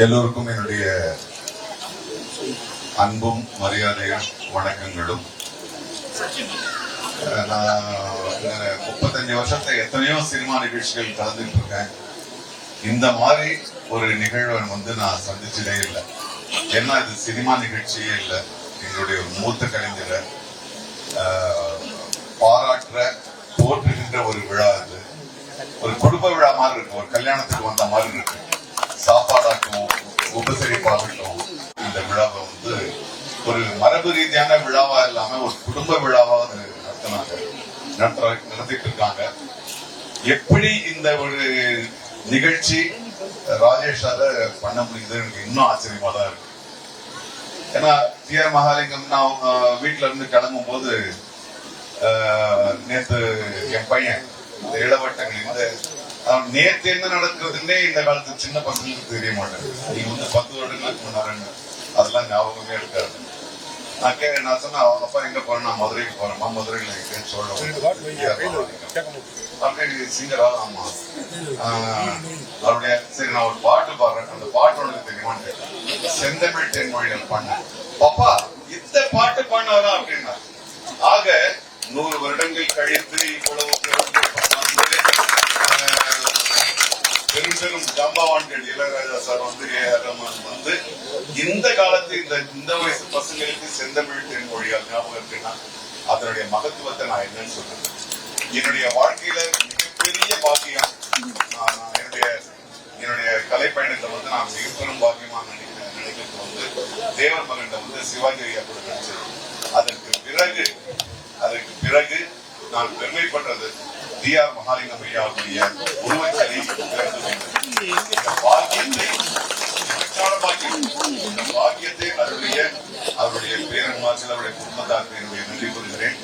எல்லோருக்கும் என்னுடைய அன்பும் மரியாதையும் வணக்கங்களும். நான் முப்பத்தஞ்சு வருஷத்துல எத்தனையோ சினிமா நிகழ்ச்சிகள் கலந்துட்டு இருக்கேன் இந்த மாதிரி ஒரு நிகழ்வை வந்து நான் சந்திச்சதே இல்லை. ஏன்னா இது சினிமா நிகழ்ச்சியே இல்லை. எங்களுடைய மூத்த கலைஞரை பாராட்டுற போற்றுகின்ற ஒரு விழா இது. ஒரு குடும்ப விழா மாதிரி இருக்கு ஒரு கல்யாணத்துக்கு வந்த மாதிரி இருக்கு. ஒரு மரபு ரீதியான விழாவா இல்லாம ஒரு குடும்ப விழாவா நடத்தினாங்க. நடத்துற நடத்திட்டு இருக்காங்க எப்படி இந்த ஒரு நிகழ்ச்சி ராஜேஷால பண்ண முடியுது? எனக்கு இன்னும் ஆச்சரியமா தான் இருக்கு. ஏன்னா டி ஆர் மகாலிங்கம் நான் அவங்க வீட்டுல இருந்து கிளம்பும் போது ஆஹ், நேத்து என் பையன் இந்த இளவட்டங்கள் இந்த நேத்து என்ன நடக்கிறதுன்னே இந்த காலத்து சின்ன பசங்களுக்கு தெரிய மாட்டேங்குது. நீங்க வந்து பத்து வருடங்களுக்கு முன்னாடி அதெல்லாம் ஞாபகமே இருக்காது. நான் கே நான் சொன்னேன் அவங்க அப்பா எங்க போறேன்? நான் மதுரைக்கு போறேன்மா மதுரையில எங்கேன்னு சொல்ல அப்படியே சிங்கரா? ஆமா. ஆஹ், அவருடைய சரி நான் ஒரு பாட்டு பாடுறேன். அந்த பாட்டு உனக்கு தெரியுமான்னு. செந்தமிழ் தென்மொழிகள் பண்ண பாப்பா இந்த பாட்டு பாடினாரா? அப்படின்னா ஆக நூறு வருடங்கள் கழித்து இவ்வளவு பெரும் பெரும் ஜாம்பவான்கள் இளையராஜா சார் வந்து ஏ ஆர் ரஹ்மான் வந்து இந்த காலத்து இந்த இந்த வயசு பசங்களுக்கு செந்தமிழ் தென்மொழியால் ஞாபகம் இருக்குன்னா அதனுடைய மகத்துவத்தை நான் என்னன்னு சொல்றேன் என்னுடைய வாழ்க்கையில மிகப்பெரிய பாக்கியம் என்னுடைய என்னுடைய கலை பயணத்தை வந்து நான் மிக பெரும் பாக்கியமா நினைக்கிறேன் நினைக்கிறது வந்து தேவர் மகன் வந்து சிவாஜி ஐயா கூட அதற்கு பிறகு அதற்கு பிறகு நான் பெருமைப்பட்டது டி ஆர் மகாலிங்கம் ஐயாவுடைய உருவச்சலை பாக்கியத்தை இந்த பாக்கியத்தை அவருடைய அவருடைய பேரன்மார்கள் அவருடைய குடும்பத்தாருக்கு என்னுடைய நன்றி கூறுகிறேன்.